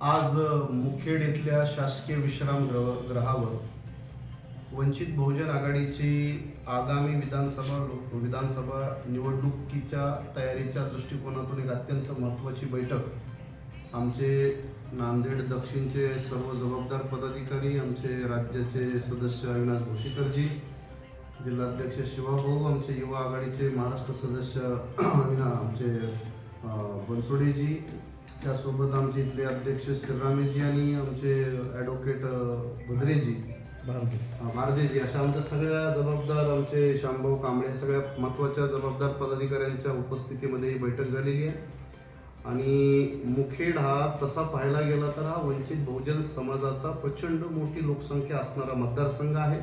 आज मुखेड इथल्या शासकीय विश्राम ग्रह ग्रहावर वंचित बहुजन आघाडीची आगामी विधानसभा विधानसभा निवडणुकीच्या तयारीच्या दृष्टिकोनातून एक अत्यंत महत्त्वाची बैठक. आमचे नांदेड दक्षिणचे सर्व जबाबदार पदाधिकारी आमचे राज्याचे सदस्य अविनाश भोशीकरजी जिल्हाध्यक्ष शिवाभाऊ आमचे युवा आघाडीचे महाराष्ट्र सदस्य अविना आमचे बनसोडेजी त्यासोबत आमचे इथले अध्यक्ष श्रीरामेजी आणि आमचे ॲडव्होकेट भद्रेजी. भारदेजी अशा आमच्या सगळ्या जबाबदार आमचे शामभाऊ कांबळे सगळ्या महत्त्वाच्या जबाबदार पदाधिकाऱ्यांच्या उपस्थितीमध्ये ही बैठक झालेली आहे. आणि मुखेड हा तसा पाहायला गेला तर हा वंचित बहुजन समाजाचा प्रचंड मोठी लोकसंख्या असणारा मतदारसंघ आहे.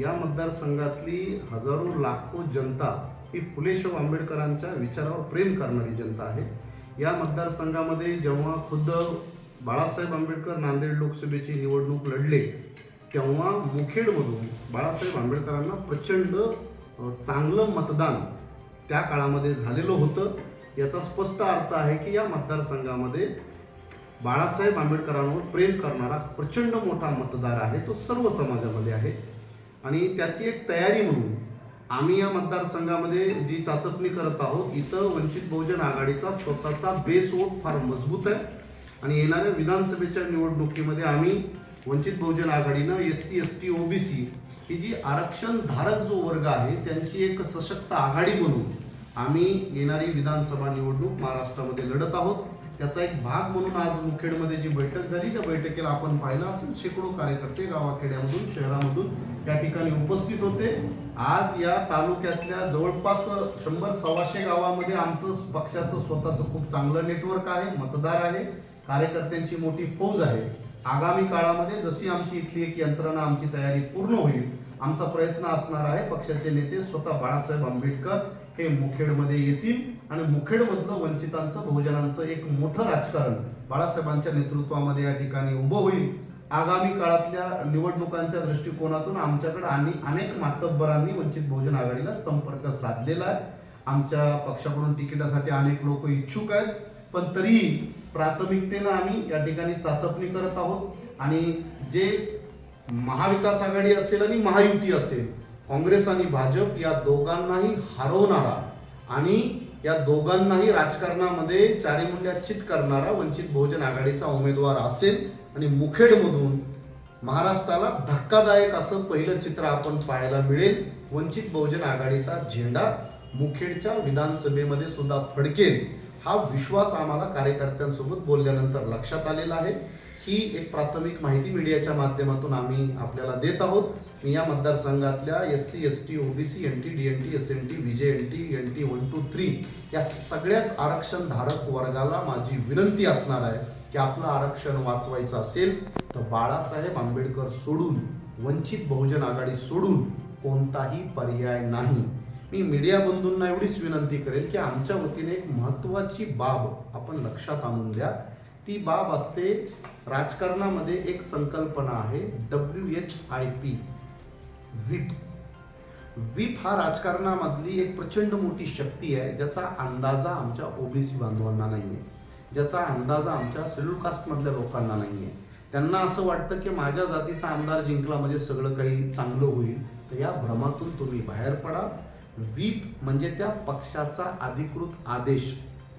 या मतदारसंघातली हजारो लाखो जनता ही फुले शाहू आंबेडकरांच्या विचारावर प्रेम करणारी जनता आहे. या मतदारसंघामध्ये जेव्हा खुद्द बाळासाहेब आंबेडकर नांदेड लोकसभेची निवडणूक लढले तेव्हा मुखेडमधून बाळासाहेब आंबेडकरांना प्रचंड चांगलं मतदान त्या काळामध्ये झालेलं होतं. याचा स्पष्ट अर्थ आहे की या मतदारसंघामध्ये बाळासाहेब आंबेडकरांवर प्रेम करणारा प्रचंड मोठा मतदार आहे तो सर्व समाजामध्ये आहे. आणि त्याची एक तयारी म्हणून आम्ही या मतदारसंघामध्ये जी चाचपणी करत आहोत इथं वंचित बहुजन आघाडीचा स्वतःचा बेस वोट फार मजबूत आहे. आणि येणाऱ्या विधानसभेच्या निवडणुकीमध्ये आम्ही वंचित बहुजन आघाडीनं S C S T OBC ही जी आरक्षण धारक जो वर्ग आहे त्यांची एक सशक्त आघाडी बनवून आम्ही येणारी विधानसभा निवडणूक महाराष्ट्रामध्ये लढत आहोत. त्याचा एक भाग म्हणून आज मुखेडमध्ये जी बैठक झाली त्या बैठकीला आपण पाहिलं असेल शेकडो कार्यकर्ते गावाखेड्यामधून शहरामधून त्या ठिकाणी उपस्थित होते. आज या तालुक्यातल्या जवळपास शंभर सव्वाशे गावामध्ये आमचं पक्षाचं स्वतःचं खूप चांगलं नेटवर्क आहे मतदार आहे कार्यकर्त्यांची मोठी फौज आहे. आगामी काळामध्ये जशी आमची इथली एक यंत्रणा आमची तयारी पूर्ण होईल आमचा प्रयत्न असणार आहे. पक्षाचे नेते स्वतः बाळासाहेब आंबेडकर हे मुखेडमध्ये येतील आणि मुखेडमधलं वंचितांचं बहुजनांचं एक मोठं राजकारण बाळासाहेबांच्या नेतृत्वामध्ये या ठिकाणी उभं होईल. आगामी काळातल्या निवडणुकांच्या दृष्टिकोनातून आमच्याकडे आणि अनेक मातब्बरांनी वंचित बहुजन आघाडीला संपर्क साधलेला आहे. आमच्या पक्षाकडून तिकिटासाठी अनेक लोक इच्छुक आहेत पण तरीही प्राथमिकतेनं आम्ही या ठिकाणी चाचपणी करत आहोत. आणि जे महाविकास आघाडी असेल आणि महायुती असेल काँग्रेस आणि भाजप या दोघांनाही हरवणारा आणि या दोघांनाही राजकारणामध्ये चारिमुंड्याचित करणारा वंचित बहुजन आघाडीचा उमेदवार असेल आणि मुखेडमधून महाराष्ट्राला धक्कादायक असं पहिलं चित्र आपण पाहायला मिळेल. वंचित बहुजन आघाडीचा झेंडा मुखेडच्या विधानसभेमध्ये सुद्धा फडकेल. हा विश्वास आम्हाला कार्यकर्त्यांसोबत बोलल्यानंतर लक्षात आलेला आहे. ही एक प्राथमिक माहिती मीडियाच्या माध्यमातून आम्ही आपल्याला देत आहोत. मी या मतदारसंघातल्या S C S T OBC N T D N T S N T विजय J N T N T one two three या सगळ्याच आरक्षण धारक वर्गाला माझी विनंती असणार आहे की आपलं आरक्षण वाचवायचं असेल तर बाळासाहेब आंबेडकर सोडून वंचित बहुजन आघाडी सोडून कोणताही पर्याय नाही. मी मीडिया बंधूंना एवढीच विनंती करेल की आमच्या वतीने एक महत्त्वाची बाब आपण लक्षात आणून द्या. ती बाब असते राजकारणामध्ये एक संकल्पना आहे W H I P whip. Whip हा राजकारणामधली एक प्रचंड मोठी शक्ती आहे ज्याचा अंदाजा आमच्या ओबीसी बांधवांना नाही आहे ज्याचा अंदाजा आमच्या शेड्यूल कास्टमधल्या लोकांना नाही आहे त्यांना असं वाटतं की माझ्या जातीचा आमदार जिंकला म्हणजे सगळं काही चांगलं होईल. तर या भ्रमातून तुम्ही बाहेर पडा. व्हीप म्हणजे त्या पक्षाचा अधिकृत आदेश.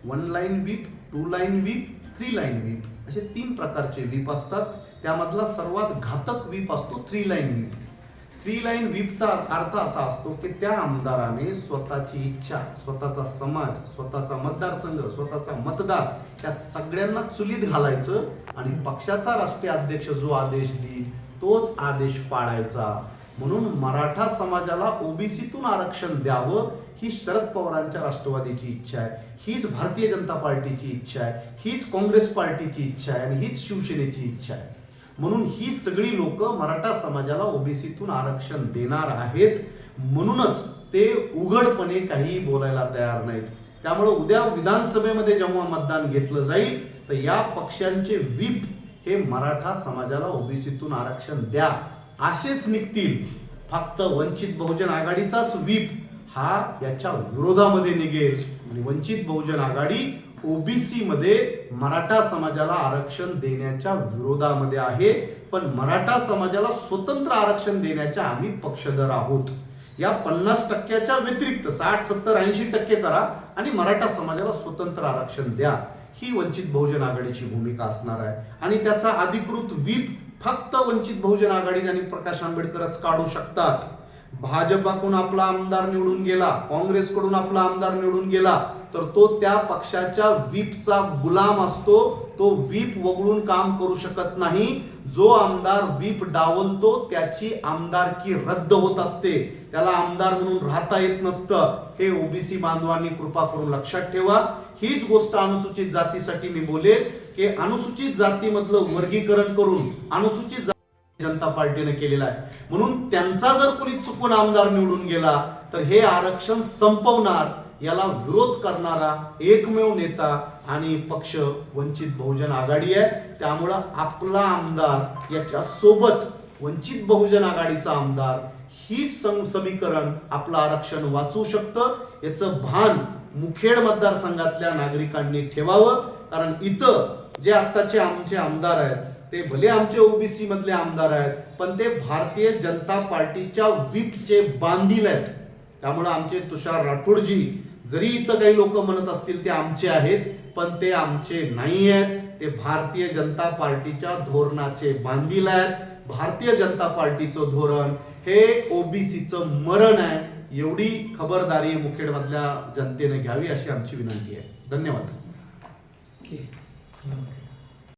One line whip two line whip three line whip. असे तीन प्रकारचे व्हीप असतात. त्यामधला सर्वात घातक व्हीप असतो three line whip. Three line व्हीपचा अर्थ असा असतो की त्या आमदाराने स्वतःची इच्छा स्वतःचा समाज स्वतःचा मतदारसंघ स्वतःचा मतदार या सगळ्यांना चुलीत घालायचं आणि पक्षाचा राष्ट्रीय अध्यक्ष जो आदेश देईल तोच आदेश पाळायचा. म्हणून मराठा समाजाला ओबीसीतून आरक्षण द्यावं ही शरद पवारांच्या राष्ट्रवादीची इच्छा आहे. हीच भारतीय जनता पार्टीची इच्छा आहे. हीच काँग्रेस पार्टीची इच्छा आहे आणि हीच शिवसेनेची इच्छा आहे. म्हणून ही सगळी लोक मराठा समाजाला ओबीसीतून आरक्षण देणार आहेत. म्हणूनच ते उघडपणे काहीही बोलायला तयार नाहीत. त्यामुळे उद्या विधानसभेमध्ये जेव्हा मतदान घेतलं जाईल तर या पक्षांचे व्हीप हे मराठा समाजाला ओबीसीतून आरक्षण द्या. असेच निघतील. फक्त वंचित बहुजन आघाडीचाच व्हीप हा याच्या विरोधामध्ये निघेल. आणि वंचित बहुजन आघाडी ओबीसी मध्ये मराठा समाजाला आरक्षण देण्याच्या विरोधामध्ये आहे. पण मराठा समाजाला स्वतंत्र आरक्षण देण्याच्या आम्ही पक्षधर आहोत. या पन्नास टक्क्याच्या व्यतिरिक्त साठ सत्तर ऐंशी टक्के करा आणि मराठा समाजाला स्वतंत्र आरक्षण द्या. ही वंचित बहुजन आघाडीची भूमिका असणार आहे. आणि त्याचा अधिकृत व्हीप फक्त वंचित बहुजन आघाडी आणि प्रकाश आंबेडकरच काढू शकतात. भाजपाकडून आपला आमदार निवडून गेला काँग्रेसकडून आपला आमदार निवडून गेला तर तो त्या पक्षाच्या व्हीपचा गुलाम असतो तो व्हीप वगळून काम करू शकत नाही. जो आमदार व्हीप डावलतो त्याची आमदारकी रद्द होत असते. त्याला आमदार म्हणून राहता येत नसतं. हे ओबीसी बांधवांनी कृपा करून लक्षात ठेवा. हीच गोष्ट अनुसूचित जातीसाठी मी बोलेल की अनुसूचित जातीमधलं वर्गीकरण करून अनुसूचित जाती जनता पार्टीने केलेला आहे. म्हणून त्यांचा जर कोणी चुकून आमदार निवडून गेला तर हे आरक्षण संपवणार याला विरोध करणारा एकमेव नेता आणि पक्ष वंचित बहुजन आघाडी आहे. त्यामुळं आपला आमदार याच्या सोबत वंचित बहुजन आघाडीचा आमदार हीच समीकरण आपलं आरक्षण वाचवू शकतं. याचं भान मुखेड मतदारसंघातल्या नागरिकांनी ठेवावं. कारण इथं जे आत्ताचे आमचे आमदार आहेत ते भले आमचे ओबीसी मधले आमदार आहेत पण ते भारतीय जनता पार्टीच्या विपचे बांधील आहेत. त्यामुळे आमचे तुषार राठोडजी जरी इथं काही लोक म्हणत असतील ते आमचे आहेत पण ते आमचे नाही आहेत. ते भारतीय जनता पार्टीच्या धोरणाचे बांधील आहेत. भारतीय जनता पार्टीचं धोरण हे ओबीसीचं मरण आहे. एवढी खबरदारी मुखेडमधल्या जनतेने घ्यावी अशी आमची विनंती आहे. धन्यवाद. ओके.